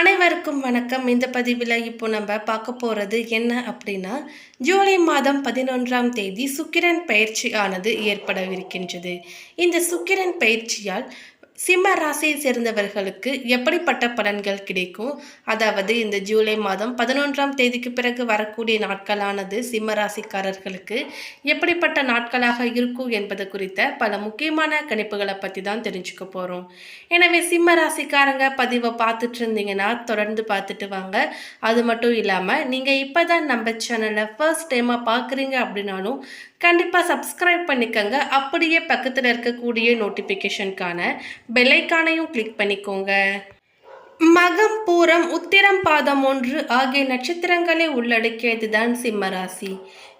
அனைவருக்கும் வணக்கம். இந்த பதிவில் இப்போ நம்ம பார்க்க போகிறது என்ன அப்படின்னா ஜூலை மாதம் பதினொன்றாம் தேதி சுக்கிரன் பயிற்சி ஆனது ஏற்படவிருக்கின்றது. இந்த சுக்கிரன் பயிற்சியால் சிம்ம ராசியை சேர்ந்தவர்களுக்கு எப்படிப்பட்ட பலன்கள் கிடைக்கும்? அதாவது இந்த ஜூலை மாதம் பதினொன்றாம் தேதிக்கு பிறகு வரக்கூடிய நாட்களானது சிம்ம ராசிக்காரர்களுக்கு எப்படிப்பட்ட நாட்களாக இருக்கும் என்பது குறித்த பல முக்கியமான கணிப்புகளை பற்றி தான் தெரிஞ்சுக்க போகிறோம் எனவே சிம்ம ராசிக்காரங்க பதிவை பார்த்துட்டு இருந்தீங்கன்னா தொடர்ந்து பார்த்துட்டு வாங்க. அது மட்டும் இல்லாமல் நீங்கள் இப்போ தான் நம்ம சேனலை ஃபர்ஸ்ட் டைமாக பார்க்குறீங்க அப்படின்னாலும் கண்டிப்பாக சப்ஸ்கிரைப் பண்ணிக்கங்க. அப்படியே பக்கத்தில் இருக்கக்கூடிய நோட்டிஃபிகேஷனுக்கான பெல்லைக்கானையும் கிளிக் பண்ணிக்கோங்க. மகம் பூரம் உத்திரம் பாதம் ஒன்று ஆகிய நட்சத்திரங்களை உள்ளடக்கியதுதான் சிம்மராசி.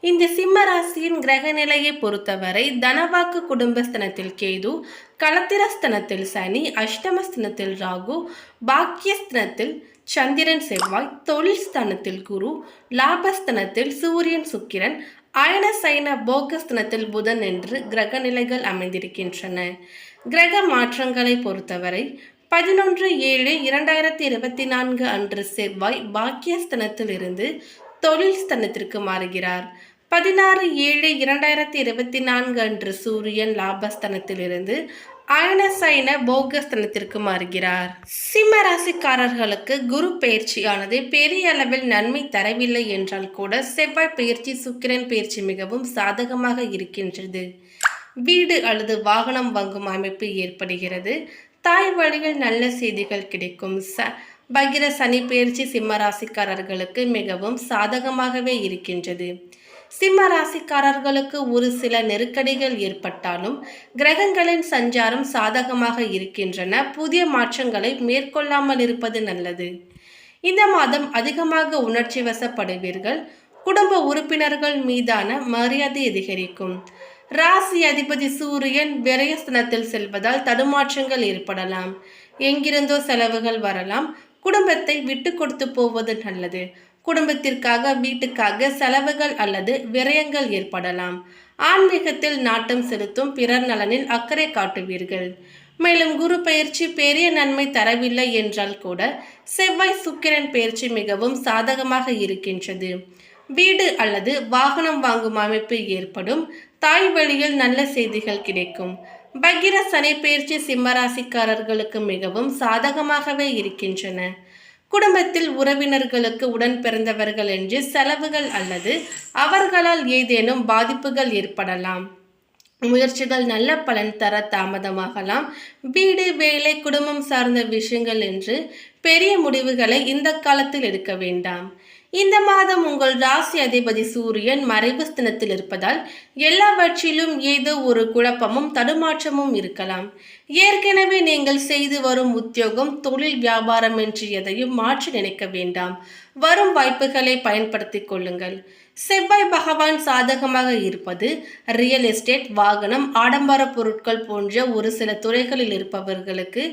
இந்த சிம்மராசியின் கிரக நிலையை பொறுத்தவரை தனவாக்கு குடும்பஸ்தனத்தில் கேது களத்திரஸ்தனத்தில் சனி அஷ்டமஸ்தனத்தில் ராகு பாக்கியஸ்தனத்தில் சந்திரன் செவ்வாய் தொழில் ஸ்தானத்தில் குரு லாபஸ்தனத்தில் சூரியன் சுக்கிரன் அயன சைன போகஸ்தனத்தில் புதன் என்று கிரக நிலைகள் அமைந்திருக்கின்றன. கிரக மாற்றங்களை பொறுத்தவரை பதினொன்று ஏழு இரண்டாயிரத்தி இருபத்தி நான்கு அன்று செவ்வாய் பாக்கியஸ்தனத்திலிருந்து தொழில் ஸ்தனத்திற்கு மாறுகிறார். பதினாறு ஏழு இரண்டாயிரத்தி இருபத்தி நான்கு அன்று சூரியன் லாபஸ்தனத்திலிருந்து அயனசைன போகஸ்தனத்திற்கு மாறுகிறார். சிம்ம ராசிக்காரர்களுக்கு குரு பயிற்சியானது பெரிய அளவில் நன்மை தரவில்லை என்றால் கூட செவ்வாய் பயிற்சி சுக்கிரன் பயிற்சி மிகவும் சாதகமாக இருக்கின்றது. வீடு அல்லது வாகனம் வாங்கும் அமைப்பு ஏற்படுகிறது. தாய் வழியில் நல்ல செய்திகள் கிடைக்கும். ச பகிர சனி பயிற்சி சிம்ம ராசிக்காரர்களுக்கு மிகவும் சாதகமாகவே இருக்கின்றது. சிம்ம ராசிக்காரர்களுக்கு ஒரு சில நெருக்கடிகள் ஏற்பட்டாலும் கிரகங்களின் சஞ்சாரம் சாதகமாக இருக்கின்றன. புதிய மாற்றங்களை மேற்கொள்ளாமல் இருப்பது நல்லது. இந்த மாதம் அதிகமாக உணர்ச்சி வசப்படுவீர்கள். குடும்ப உறுப்பினர்கள் மீதான மரியாதை அதிகரிக்கும். ராசி அதிபதி சூரியன் விரயஸ்தனத்தில் செல்வதால் தடுமாற்றங்கள் ஏற்படலாம். எங்கிருந்தோ செலவுகள் வரலாம். குடும்பத்தை விட்டு கொடுத்து போவது நல்லது. குடும்பத்திற்காக வீட்டுக்காக செலவுகள் அல்லது விரயங்கள் ஏற்படலாம். ஆன்மீகத்தில் நாட்டம் செலுத்தும் பிறர் நலனில் அக்கறை காட்டுவீர்கள். மேலும் குரு பயிற்சி பெரிய நன்மை தரவில்லை என்றால் கூட செவ்வாய் சுக்கிரன் பயிற்சி மிகவும் சாதகமாக இருக்கின்றது. வீடு அல்லது வாகனம் வாங்கும் அமைப்பு ஏற்படும். தாய் வழியில் நல்ல செய்திகள் கிடைக்கும். பகிர சனி பயிற்சி சிம்மராசிக்காரர்களுக்கு மிகவும் சாதகமாகவே இருக்கின்றன. குடும்பத்தில் உறவினர்களுக்கு உடன் பிறந்தவர்கள் என்று செலவுகள் அல்லது அவர்களால் ஏதேனும் பாதிப்புகள் ஏற்படலாம். முயற்சிகள் நல்ல பலன் தர தாமதமாகலாம். வீடு வேலை குடும்பம் சார்ந்த விஷயங்கள் என்று பெரிய முடிவுகளை இந்த காலத்தில் எடுக்க வேண்டாம். இந்த மாதம் உங்கள் ராசி அதிபதி சூரியன் மறைவு ஸ்தினத்தில் இருப்பதால் எல்லாவற்றிலும் ஏதோ ஒரு குழப்பமும் தடுமாற்றமும் இருக்கலாம். ஏற்கனவே நீங்கள் செய்து வரும் உத்தியோகம் தொழில் வியாபாரம் என்று எதையும் மாற்றி நினைக்க வேண்டாம். வரும் வாய்ப்புகளை பயன்படுத்திக் கொள்ளுங்கள். செவ்வாய் பகவான் சாதகமாக இருப்பது ரியல் எஸ்டேட் வாகனம் ஆடம்பர பொருட்கள் போன்ற ஒரு சில துறைகளில் இருப்பவர்களுக்கு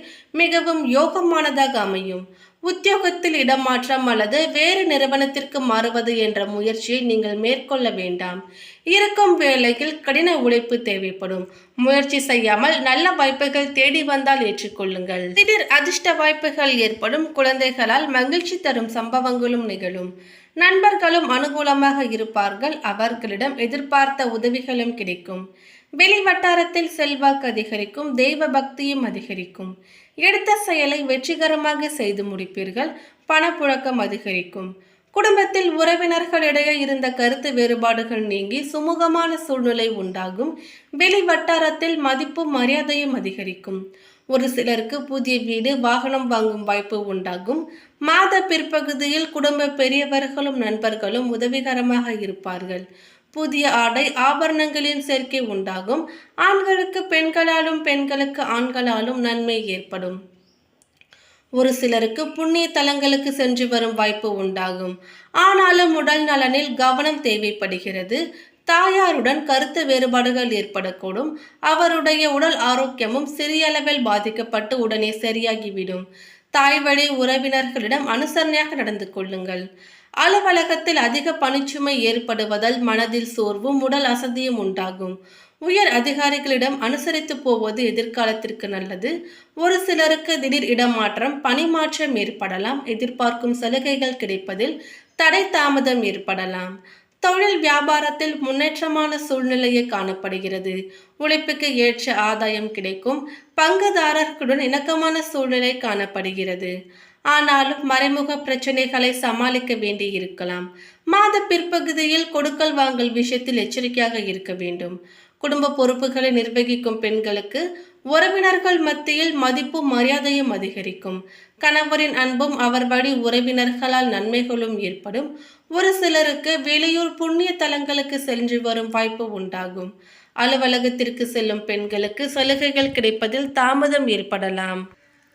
மிகவும் யோகமானதாக அமையும். உத்தியோகத்தில் இடமாற்றம் அல்லது வேறு நிறுவனத்திற்கு மாறுவது என்ற முயற்சியை நீங்கள் மேற்கொள்ள வேண்டாம். இருக்கும் வேலையில் கடின உழைப்பு தேவைப்படும். முயற்சி செய்யாமல் நல்ல வாய்ப்புகள் தேடி வந்தால் ஏற்றுக்கொள்ளுங்கள். திடீர் அதிர்ஷ்ட வாய்ப்புகள் ஏற்படும். குழந்தைகளால் மகிழ்ச்சி தரும் சம்பவங்களும் நிகழும். நண்பர்களும் அனுகூலமாக இருப்பார்கள். அவர்களிடம் எதிர்பார்த்த உதவிகளும் கிடைக்கும். வெளி வட்டாரத்தில் செல்வாக்கு அதிகரிக்கும் தெய்வ பக்தியும் அதிகரிக்கும். எடுத்த செயலை வெற்றிகரமாக செய்து முடிப்பீர்கள் பணப்புழக்கம் அதிகரிக்கும். குடும்பத்தில் உறவினர்களிடையே இருந்த கருத்து வேறுபாடுகள் நீங்கி சுமூகமான சூழ்நிலை உண்டாகும். வெளி வட்டாரத்தில் மதிப்பும் மரியாதையும் அதிகரிக்கும். ஒரு சிலருக்கு புதிய வீடு வாகனம் வாங்கும் வாய்ப்பு உண்டாகும். மாத பிற்பகுதியில் குடும்ப பெரியவர்களும் நண்பர்களும் உதவிகரமாக இருப்பார்கள். புதிய ஆடை ஆபரணங்களின் சேர்க்கை உண்டாகும். ஆண்களுக்கு பெண்களாலும் பெண்களுக்கு ஆண்களாலும் நன்மை ஏற்படும். ஒரு சிலருக்கு புண்ணிய தலங்களுக்கு சென்று வரும் வாய்ப்பு உண்டாகும். ஆனாலும் உடல் நலனில் கவனம் தேவைப்படுகிறது. தாயாருடன் கருத்து வேறுபாடுகள் ஏற்படக்கூடும். அவருடைய உடல் ஆரோக்கியமும் சிறிய அளவில் பாதிக்கப்பட்டு உடனே சரியாகிவிடும். தாய் வழி உறவினர்களிடம் அனுசரணையாக நடந்து கொள்ளுங்கள். அலுவலகத்தில் அதிக பணிச்சுமை ஏற்படுவதால் மனதில் சோர்வும் உடல் அசதியும் உண்டாகும். உயர் அதிகாரிகளிடம் அனுசரித்து போவது எதிர்காலத்திற்கு நல்லது. ஒரு சிலருக்கு திடீர் இடமாற்றம் பணிமாற்றம் ஏற்படலாம். எதிர்பார்க்கும் சலுகைகள் கிடைப்பதில் தடை தாமதம் ஏற்படலாம். தொழில் வியாபாரத்தில் முன்னேற்றமான சூழ்நிலையே காணப்படுகிறது. உழைப்புக்கு ஏற்ற ஆதாயம் கிடைக்கும். பங்குதாரர்களுடன் இணக்கமான சூழ்நிலை காணப்படுகிறது. ஆனாலும் மறைமுக பிரச்சனைகளை சமாளிக்க வேண்டி இருக்கலாம் மாத பிற்பகுதியில் கொடுக்கல் வாங்கல் விஷயத்தில் எச்சரிக்கையாக இருக்க வேண்டும். குடும்ப பொறுப்புகளை நிர்வகிக்கும் பெண்களுக்கு உறவினர்கள் மத்தியில் மதிப்பும் மரியாதையும் அதிகரிக்கும். கணவரின் அன்பும் அவர் வழி உறவினர்களால் நன்மைகளும் ஏற்படும். ஒரு சிலருக்கு வெளியூர் புண்ணிய தலங்களுக்கு சென்று வரும் வாய்ப்பு உண்டாகும். அலுவலகத்திற்கு செல்லும் பெண்களுக்கு சலுகைகள் கிடைப்பதில் தாமதம் ஏற்படலாம்.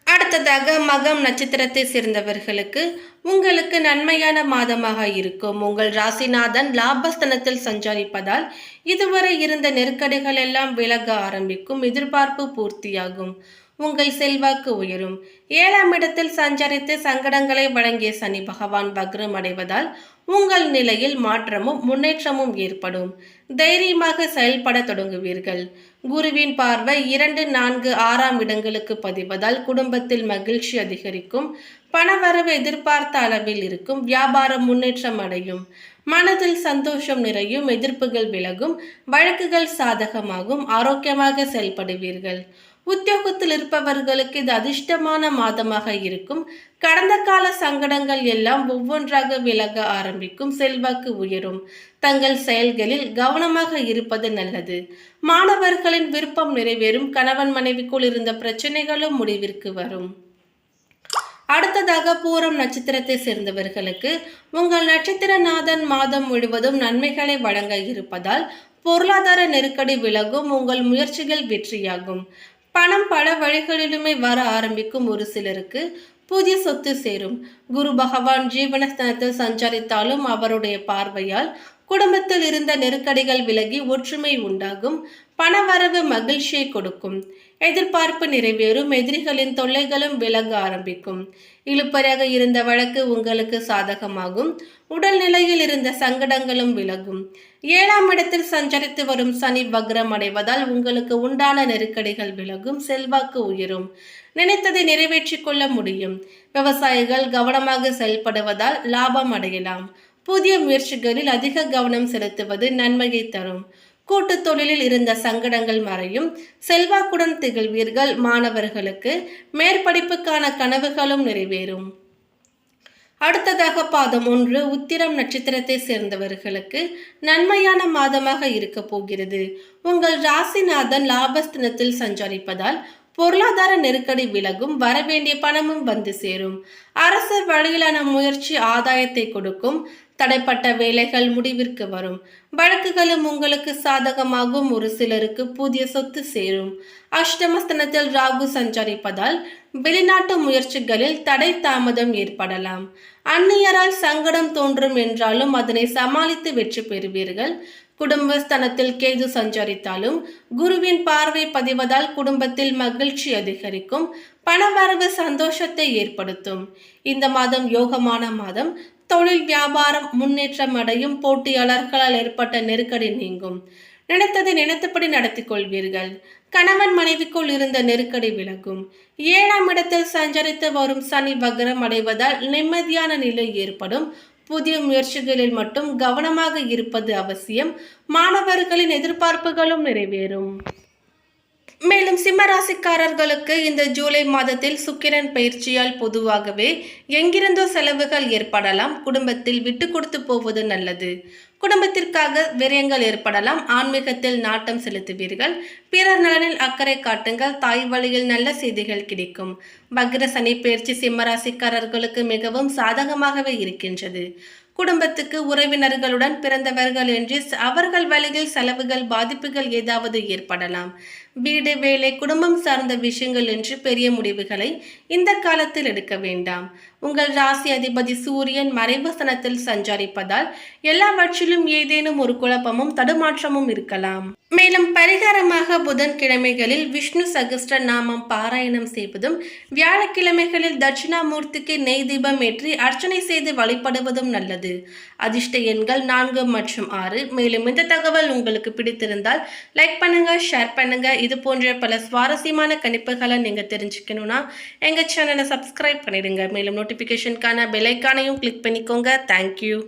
அடுத்ததாக மகம் நட்சத்திரத்தை சேர்ந்தவர்களுக்கு உங்களுக்கு நன்மையான மாதமாக இருக்கும். உங்கள் ராசிநாதன் லாபஸ்தனத்தில் சஞ்சரிப்பதால் இதுவரை இருந்த நெருக்கடிகள் எல்லாம் விலக ஆரம்பிக்கும். எதிர்பார்ப்பு பூர்த்தியாகும். உங்கள் செல்வாக்கு உயரும். ஏழாம் இடத்தில் சஞ்சரித்து சங்கடங்களை வழங்கிய சனி பகவான் வக்ரம் அடைவதால் உங்கள் நிலையில் மாற்றமும் முன்னேற்றமும் ஏற்படும். தைரியமாக செயல்பட தொடங்குவீர்கள். குருவின் பார்வை இரண்டு நான்கு ஆறாம் இடங்களுக்கு பதிவதால் குடும்பத்தில் மகிழ்ச்சி அதிகரிக்கும். பணவரவு எதிர்பார்த்த அளவில் இருக்கும். வியாபாரம் முன்னேற்றம் அடையும். மனதில் சந்தோஷம் நிறையும். எதிர்ப்புகள் விலகும். வழக்குகள் சாதகமாகும். ஆரோக்கியமாக செயல்படுவீர்கள். உத்தியோகத்தில் இருப்பவர்களுக்கு இது அதிர்ஷ்டமான மாதமாக இருக்கும். கடந்த கால சங்கடங்கள் எல்லாம் ஒவ்வொன்றாக விலக ஆரம்பிக்கும். செல்வாக்கு உயரும். தங்கள் செயல்களில் கவனமாக இருப்பது நல்லது. மாணவர்களின் விருப்பம் நிறைவேறும். கணவன் மனைவிக்குள் இருந்த பிரச்சனைகளும் முடிவிற்கு வரும். அடுத்ததாக பூரம் நட்சத்திரத்தை சேர்ந்தவர்களுக்கு உங்கள் நட்சத்திரநாதன் மாதம் முழுவதும் நன்மைகளை வழங்க இருப்பதால் பொருளாதார நெருக்கடி விலகும். உங்கள் முயற்சிகள் வெற்றியாகும். பணம் பல வழிகளிலுமே வர ஆரம்பிக்கும் ஒரு சிலருக்கு புதிய சொத்து சேரும். குரு பகவான் ஜீவனஸ்தானத்தில் சஞ்சரித்தாலும் அவருடைய பார்வையால் குடும்பத்தில் இருந்த நெருக்கடிகள் விலகி ஒற்றுமை உண்டாகும். பணவரவு மகிழ்ச்சியை கொடுக்கும். எதிர்பார்ப்பு நிறைவேறும் எதிரிகளின் தொல்லைகளும் விலக ஆரம்பிக்கும். இழுப்பறையாக இருந்த வழக்கு உங்களுக்கு சாதகமாகும். உடல்நிலையில் இருந்த சங்கடங்களும் விலகும். ஏழாம் இடத்தில் சஞ்சரித்து வரும் சனி வக்ரம் அடைவதால் உங்களுக்கு உண்டான நெருக்கடிகள் விலகும் செல்வாக்கு உயரும். நினைத்ததை நிறைவேற்றிக் கொள்ள முடியும். விவசாயிகள் கவனமாக செயல்படுவதால் லாபம் அடையலாம். புதிய முயற்சிகளில் அதிக கவனம் செலுத்துவது நன்மையை தரும். கூட்டுத் தொழிலில் இருந்த சங்கடங்கள் மறையும். செல்வாக்குடன் திகழ்வீர்கள் மாணவர்களுக்கு. மேற்படிப்புக்கான கனவுகளும் நிறைவேறும். அடுத்ததாக பாதம் ஒன்று உத்திரம் நட்சத்திரத்தை சேர்ந்தவர்களுக்கு நன்மையான மாதமாக இருக்க போகிறது. உங்கள் ராசிநாதன் லாபஸ்தனத்தில் சஞ்சரிப்பதால் பொருளாதார நெருக்கடி விலகும் வரவேண்டிய பணமும் வந்து சேரும். அரசு வழியிலான முயற்சி ஆதாயத்தை கொடுக்கும். தடைப்பட்ட வேலைகள் முடிவிற்கு வரும். வழக்குகளும் உங்களுக்கு சாதகமாகும். ஒரு சிலருக்கு புதிய சொத்து சேரும். அஷ்டமஸ்தனத்தில் ராகு சஞ்சரிப்பதால் வெளிநாட்டு முயற்சிகளில் தடை தாமதம் ஏற்படலாம். அந்நியரால் சங்கடம் தோன்றும் என்றாலும் அதனை சமாளித்து வெற்றி பெறுவீர்கள். குடும்பஸ்தனத்தில் கேது சஞ்சரித்தாலும் குருவின் பார்வை பதிவதால் குடும்பத்தில் மகிழ்ச்சி அதிகரிக்கும் பணவரவு சந்தோஷத்தை ஏற்படுத்தும். இந்த மாதம் யோகமான மாதம். தொழில் வியாபாரம் முன்னேற்றம் அடையும் போட்டியாளர்களால் ஏற்பட்ட நெருக்கடி நீங்கும். நினைத்ததை நினைத்தபடி நடத்தி கொள்வீர்கள். கணவன் மனைவிக்குள் இருந்த நெருக்கடி விலகும். ஏழாம் இடத்தில் சஞ்சரித்து வரும் சனி வக்ரம் அடைவதால் நிம்மதியான நிலை ஏற்படும். புதிய முயற்சிகளில் மட்டும் கவனமாக இருப்பது அவசியம். மாணவர்களின் எதிர்பார்ப்புகளும் நிறைவேறும். மேலும் சிம்மராசிக்காரர்களுக்கு இந்த ஜூலை மாதத்தில் சுக்கிரன் பயிற்சியால் பொதுவாகவே எங்கிருந்தோ செலவுகள் ஏற்படலாம். குடும்பத்தில் விட்டு கொடுத்து போவது நல்லது. குடும்பத்திற்காக விரயங்கள் ஏற்படலாம். ஆன்மீகத்தில் நாட்டம் செலுத்துவீர்கள். பிறர் நலனில் அக்கறை காட்டுங்கள். தாய் வழியில் நல்ல செய்திகள் கிடைக்கும். பக்ர சனி பயிற்சி சிம்மராசிக்காரர்களுக்கு மிகவும் சாதகமாகவே இருக்கின்றது. குடும்பத்துக்கு உறவினர்களுடன் பிறந்தவர்கள் என்று அவர்கள் வழியில் செலவுகள் பாதிப்புகள் ஏதாவது ஏற்படலாம். வீடு வேலை குடும்பம் சார்ந்த விஷயங்கள் என்று பெரிய முடிவுகளை இந்த காலத்தில் எடுக்க வேண்டாம். உங்கள் ராசி அதிபதி சூரியன் மறைவசனத்தில் சஞ்சரிப்பதால் எல்லாவற்றிலும் ஏதேனும் ஒரு குழப்பமும் தடுமாற்றமும் இருக்கலாம். மேலும் பரிகாரமாக புதன்கிழமைகளில் விஷ்ணு சகஸ்ட நாமம் பாராயணம் செய்வதும் வியாழக்கிழமைகளில் தட்சிணாமூர்த்திக்கு நெய் தீபம் ஏற்றி அர்ச்சனை செய்து வழிபடுவதும் நல்லது. அதிர்ஷ்ட எண்கள் நான்கு மற்றும் ஆறு. மேலும் இந்த தகவல் உங்களுக்கு பிடித்திருந்தால் லைக் பண்ணுங்க ஷேர் பண்ணுங்க. இது போன்ற பல சுவாரஸ்யமான கணிப்புகளை நீங்கள் தெரிஞ்சுக்கணும்னா எங்கள் சேனலை சப்ஸ்கிரைப் பண்ணிடுங்க. மேலும் நோட்டிஃபிகேஷனுக்கான பெல் ஐக்கானையும் கிளிக் பண்ணிக்கோங்க. Thank you